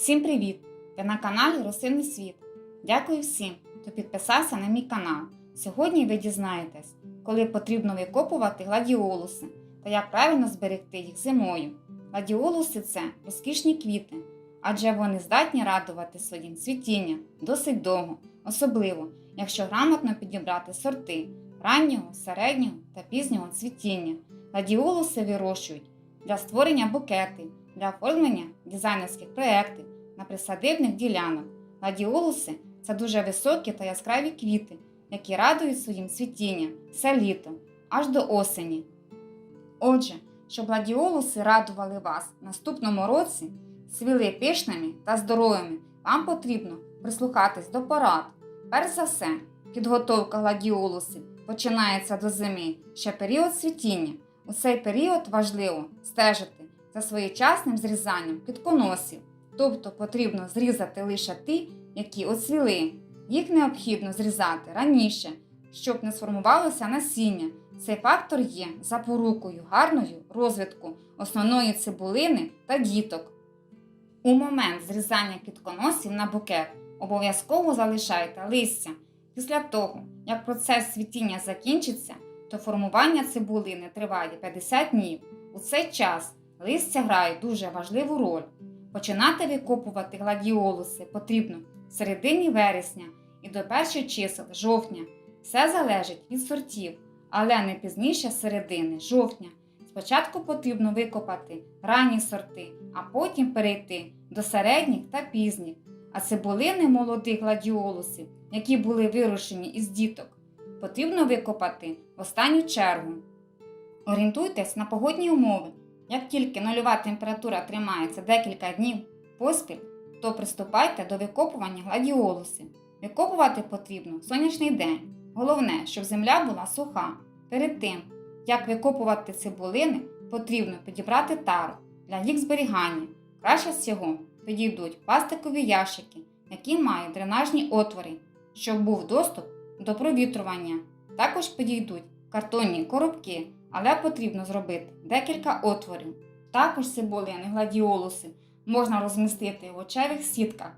Всім привіт! Ви на каналі Росинний світ. Дякую всім, хто підписався на мій канал. Сьогодні ви дізнаєтесь, коли потрібно викопувати гладіолуси та як правильно зберегти їх зимою. Гладіолуси це розкішні квіти, адже вони здатні радувати своїм цвітінням досить довго, особливо якщо грамотно підібрати сорти раннього, середнього та пізнього цвітіння. Гладіолуси вирощують для створення букетів, для оформлення дизайнерських проєктів на присадибних ділянок. Гладіолуси це дуже високі та яскраві квіти, які радують своїм цвітінням все літо, аж до осені. Отже, щоб гладіолуси радували вас в наступному році, свіли пишними та здоровими, вам потрібно прислухатись до порад. Перш за все, підготовка гладіолусів починається до зими ще період цвітіння. У цей період важливо стежити за своєчасним зрізанням квітконосів, тобто потрібно зрізати лише ті, які оцвіли. Їх необхідно зрізати раніше, щоб не сформувалося насіння. Цей фактор є запорукою гарною розвитку основної цибулини та діток. У момент зрізання квітконосів на букет обов'язково залишайте листя. Після того, як процес цвітіння закінчиться, то формування цибулини триває 50 днів. У цей час листя грає дуже важливу роль. Починати викопувати гладіолуси потрібно в середині вересня і до перших чисел жовтня. Все залежить від сортів, але не пізніше середини жовтня. Спочатку потрібно викопати ранні сорти, а потім перейти до середніх та пізніх. А цибулини молодих гладіолусів, які були вирощені із діток, потрібно викопати в останню чергу. Орієнтуйтесь на погодні умови. Як тільки нульова температура тримається декілька днів поспіль, то приступайте до викопування гладіолусів. Викопувати потрібно в сонячний день. Головне, щоб земля була суха. Перед тим, як викопувати цибулини, потрібно підібрати тару для їх зберігання. Краще всього підійдуть пластикові ящики, які мають дренажні отвори, щоб був доступ до провітрування. Також підійдуть картонні коробки, але потрібно зробити декілька отворів. Також цибулини гладіолуси можна розмістити в очевих сітках.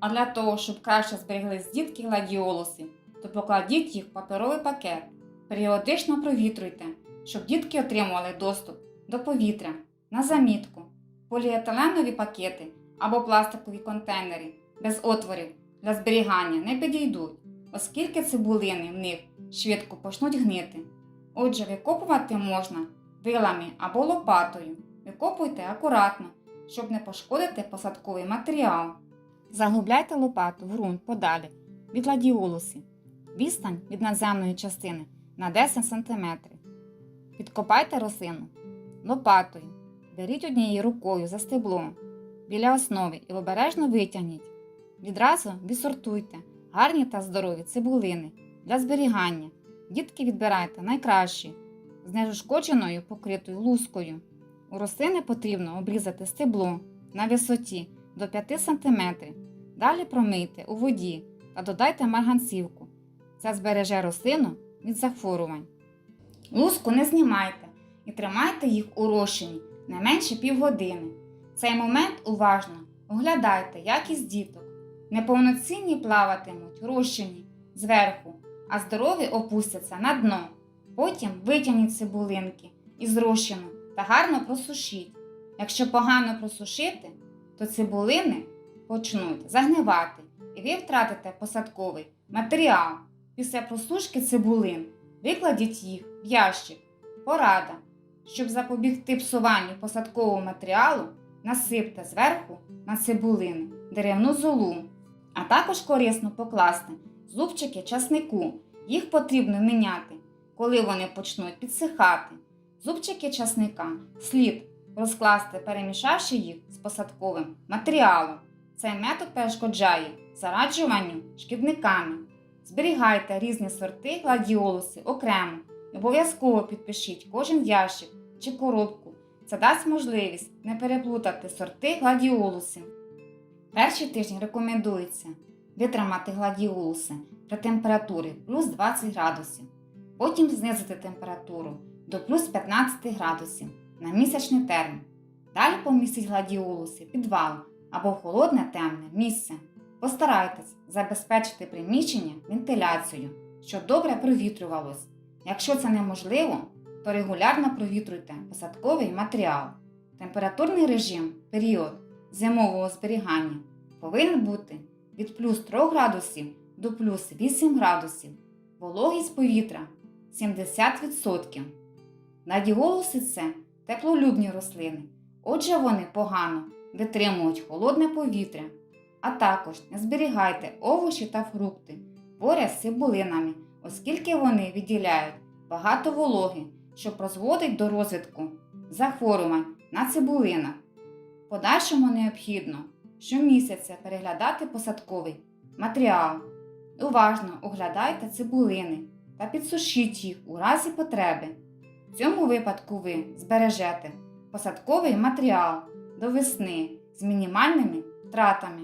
А для того, щоб краще збереглись дітки гладіолуси, то покладіть їх в паперовий пакет. Періодично провітруйте, щоб дітки отримували доступ до повітря на замітку. Поліетиленові пакети або пластикові контейнери без отворів для зберігання не підійдуть, оскільки цибулини в них швидко почнуть гнити. Отже, викопувати можна вилами або лопатою. Викопуйте акуратно, щоб не пошкодити посадковий матеріал. Заглубляйте лопату в ґрунт подалі від гладіолусів. Відстань від надземної частини на 10 см. Підкопайте рослину лопатою. Беріть однією рукою за стебло біля основи і обережно витягніть. Відразу відсортуйте гарні та здорові цибулини для зберігання. Дітки відбирайте найкращі з нежушкодженою покритою лускою. У рослини потрібно обрізати стебло на висоті до 5 см. Далі промийте у воді та додайте марганцівку. Це збереже рослину від захворювань. Луску не знімайте і тримайте їх у розчині не менше півгодини. В цей момент уважно оглядайте якість діток. Неповноцінні плаватимуть в розчині зверху, а здорові опустяться на дно. Потім витягніть цибулинки із розчину та гарно просушіть. Якщо погано просушити, то цибулини почнуть загнивати і ви втратите посадковий матеріал. Після просушки цибулин викладіть їх в ящик. Порада. Щоб запобігти псуванню посадкового матеріалу, насипте зверху на цибулини деревну золу, а також корисно покласти зубчики часнику. Їх потрібно міняти, коли вони почнуть підсихати. Зубчики часника слід розкласти, перемішавши їх з посадковим матеріалом. Цей метод перешкоджає зараджуванню шкідниками. Зберігайте різні сорти гладіолуси окремо обов'язково підпишіть кожен ящик чи коробку. Це дасть можливість не переплутати сорти гладіолуси. Перші тижні рекомендується витримати гладіолуси при температурі плюс 20 градусів, потім знизити температуру до плюс 15 градусів на місячний термін. Далі помістіть гладіолуси підвал або холодне темне місце. Постарайтесь забезпечити приміщення вентиляцією, щоб добре провітрювалось. Якщо це неможливо, то регулярно провітруйте посадковий матеріал. Температурний режим, період зимового зберігання повинен бути від плюс 3 градусів до плюс 8 градусів. Вологість повітря 70%. Надіголоси це теплолюбні рослини, отже вони погано витримують холодне повітря. А також не зберігайте овочі та фрукти поряд з цибулинами, оскільки вони відділяють багато вологи, що призводить до розвитку захворювань на цибулинах. Подальшому необхідно щомісяця переглядати посадковий матеріал. Уважно оглядайте цибулини та підсушіть їх у разі потреби. В цьому випадку ви збережете посадковий матеріал до весни з мінімальними втратами.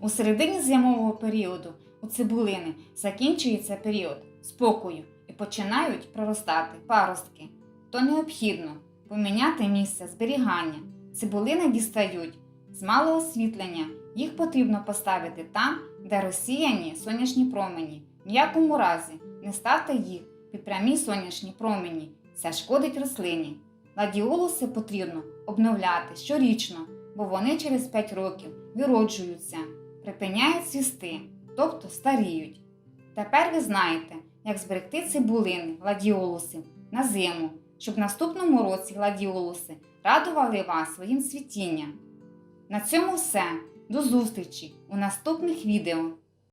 У середині зимового періоду у цибулини закінчується період спокою і починають проростати паростки, то необхідно поміняти місце зберігання. Цибулини дістають з малого освітлення, їх потрібно поставити там, де розсіяні сонячні промені. В якому разі не ставте їх під прямі сонячні промені, це шкодить рослині. Ладіолуси потрібно обновляти щорічно, бо вони через 5 років вироджуються, припиняють цвісти, тобто старіють. Тепер ви знаєте, як зберегти цибулини гладіолуси на зиму, щоб в наступному році гладіолуси радували вас своїм цвітінням. На цьому все. До зустрічі у наступних відео.